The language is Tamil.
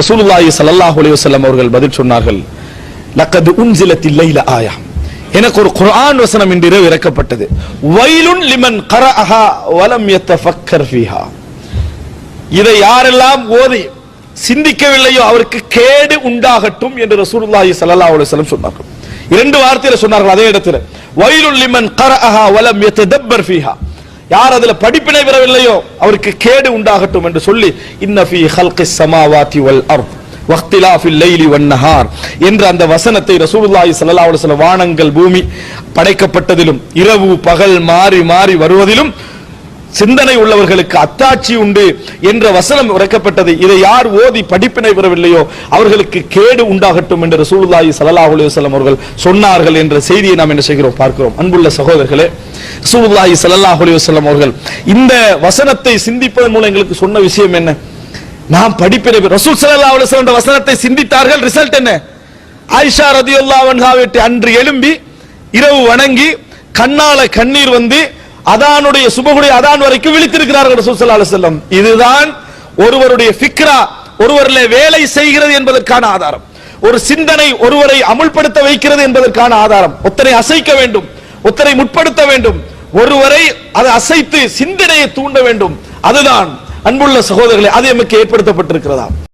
ரசூலுல்லாஹி ஸல்லல்லாஹு அலைஹி வஸல்லம் அவர்கள் பதில் சொன்னார்கள் லக்கது உன்சிலத்தில் லைல ஆயா. எனக்கு ஒரு குர்ஆன் வசனம் இன்று இரவு இறக்கப்பட்டது. வைலுன் லிமன் கரஅஹா வலம் யத்தஃபக்கர் ஃபீஹா. இதை யாரெல்லாம் ஓதி சிந்திக்கவில்லையோ அவருக்கு கேடு உண்டாகட்டும் என்று ரசூலுல்லாஹி ஸல்லல்லாஹு அலைஹி வஸல்லம் சொன்னார்கள். இரண்டு வார்த்தையில சொன்னார்கள் அதே இடத்துல வைலுன் லிமன் கரஅஹா வலம் யத்ததப்பர் ஃபீஹா. யார் அதுல படிப்பினை பெறவில்லையோ அவருக்கு கேடு உண்டாகட்டும் என்று சொல்லி இன்ன ஃபீ ஹல்கிஸ் வல் அர்த் வக்திலாஃபில் லைலி என்ற அந்த வசனத்தை ரசூலுல்லாஹி ஸல்லல்லாஹு அலைஹி வஸல்லம் வானங்கள் பூமி படைக்கப்பட்டதிலும் இரவு பகல் மாறி மாறி வருவதிலும் சிந்தனை உள்ளவர்களுக்கு அத்தாட்சி உண்டு என்ற வசனம் உரைக்கப்பட்டது இதை யார் ஓதி படிப்பினை பெறவில்லையோ அவர்களுக்கு கேடு உண்டாகட்டும் என்று ரசூலுல்லாஹி ஸல்லல்லாஹு அலைஹி வஸல்லம் அவர்கள் சொன்னார்கள் என்ற செய்தியை நாம் என்ன செய்கிறோம்? பார்க்கிறோம். அன்புள்ள சகோதரர்களே ரசூலுல்லாஹி ஸல்லல்லாஹு அலைஹி வஸல்லம் அவர்கள் இந்த வசனத்தை சிந்திப்பதன் மூலம் எங்களுக்கு சொன்ன விஷயம் என்ன? நாம் படிப்பினை ரசூல் ஸல்லல்லாஹு அலைஹி வஸல்லம் வசனத்தை சிந்தித்தார்கள். ரிசல்ட் என்ன? ஆயிஷா ரதியல்லாஹு அன்ஹா அன்று எழும்பி இரவு வணங்கி கண்ணால கண்ணீர் வந்து அதானுடைய சுபகுடைய அதான் வரைக்கும் விழித்திருக்கிறார்கள் ரசூல் ஸல்லல்லாஹு இதுதான் ஒருவருடைய ஃபிக்ரா ஒருவரில் வேலை செய்கிறது என்பதற்கான ஆதாரம். ஒரு சிந்தனை ஒருவரை அமுல்படுத்த வைக்கிறது என்பதற்கான ஆதாரம். ஒத்தரை அசைக்க வேண்டும் ஒத்தரை முற்படுத்த வேண்டும் ஒருவரை அதை அசைத்து சிந்தனையை தூண்ட வேண்டும். அதுதான் அன்புள்ள சகோதரர்களை அது எமக்கு ஏற்படுத்தப்பட்டிருக்கிறதா?